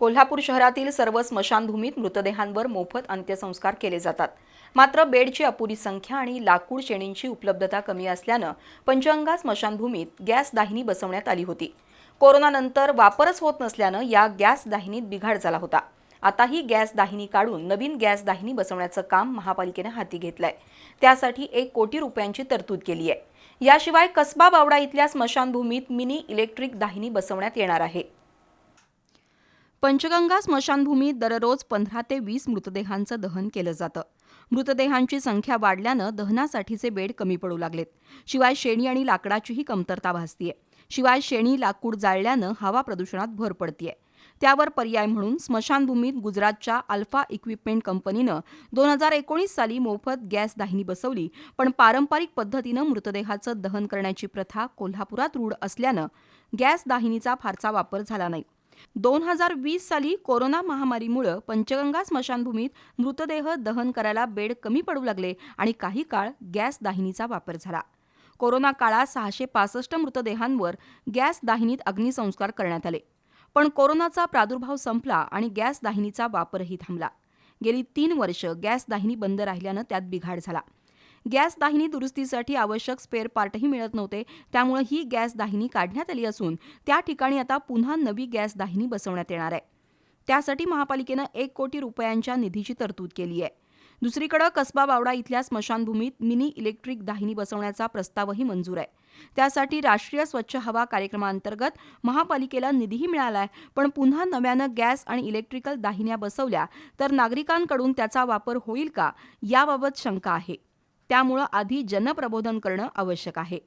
कोल्हापूर शहरातील सर्व स्मशानभूमीत मृतदेहांवर मोफत अंत्यसंस्कार केले जातात. मात्र बेडची अपुरी संख्या आणि लाकूड शेणींची उपलब्धता कमी असल्यानं पंचगंगा स्मशानभूमीत गॅस दाहिनी बसवण्यात आली होती. कोरोनानंतर वापरच होत नसल्यानं या गॅस दाहिनीत बिघाड झाला होता. आता ही गॅस दाहिनी काढून नवीन गॅस दाहिनी बसवण्याचं काम महापालिकेनं हाती घेतलंय. त्यासाठी एक कोटी रुपयांची तरतूद केली आहे. याशिवाय कसबा बावडा इथल्या स्मशानभूमीत मिनी इलेक्ट्रिक दाहिनी बसवण्यात येणार आहे. पंचगंगा स्मशानभूमीत दररोज पंधरा ते वीस मृतदेहांचं दहन केलं जातं. मृतदेहांची संख्या वाढल्यानं दहनासाठीचे बेड कमी पडू लागलेत. शिवाय शेणी आणि लाकडाचीही कमतरता भासतीये. शिवाय शेणी लाकूड जाळल्यानं हवा प्रदूषणात भर पडतीये. त्यावर पर्याय म्हणून स्मशानभूमीत गुजरातच्या अल्फा इक्विपमेंट कंपनीनं दोन हजार एकोणीस साली मोफत गॅस दाहिनी बसवली पण पारंपरिक पद्धतीनं मृतदेहाचं दहन करण्याची प्रथा कोल्हापुरात रूढ असल्यानं गॅस दाहिनीचा फारसा वापर झाला नाही. दोन हजार वीस साली कोरोना महामारीमुळं पंचगंगा स्मशानभूमीत मृतदेह दहन करायला बेड कमी पडू लागले आणि काही काळ गॅस दाहिनीचा वापर झाला. कोरोना काळात सहाशे पासष्ट मृतदेहांवर गॅस दाहिनीत अग्निसंस्कार करण्यात आले. पण कोरोनाचा प्रादुर्भाव संपला आणि गॅस दाहिनीचा वापरही थांबला. गेली तीन वर्ष गॅस दाहिनी बंद राहिल्यानं त्यात बिघाड झाला. गॅस दाहिनी दुरुस्तीसाठी आवश्यक स्पेअर पार्टही मिळत नव्हते. त्यामुळे ही गॅस दाहिनी काढण्यात आली असून त्या ठिकाणी आता पुन्हा नवी गॅस दाहिनी बसवण्यात येणार आहे. त्यासाठी महापालिकेनं एक कोटी रुपयांच्या निधीची तरतूद केली आहे. दुसरीकडे कसबा बावडा इथल्या स्मशानभूमीत मिनी इलेक्ट्रिक दाहिनी बसवण्याचा प्रस्तावही मंजूर आहे. त्यासाठी राष्ट्रीय स्वच्छ हवा कार्यक्रमांतर्गत महापालिकेला निधीही मिळाला आहे पण पुन्हा नव्यानं गॅस आणि इलेक्ट्रिकल दाहिन्या बसवल्या तर नागरिकांकडून त्याचा वापर होईल का? याबाबत शंका आहे. त्यामुळं आधी जनप्रबोधन करणं आवश्यक आहे.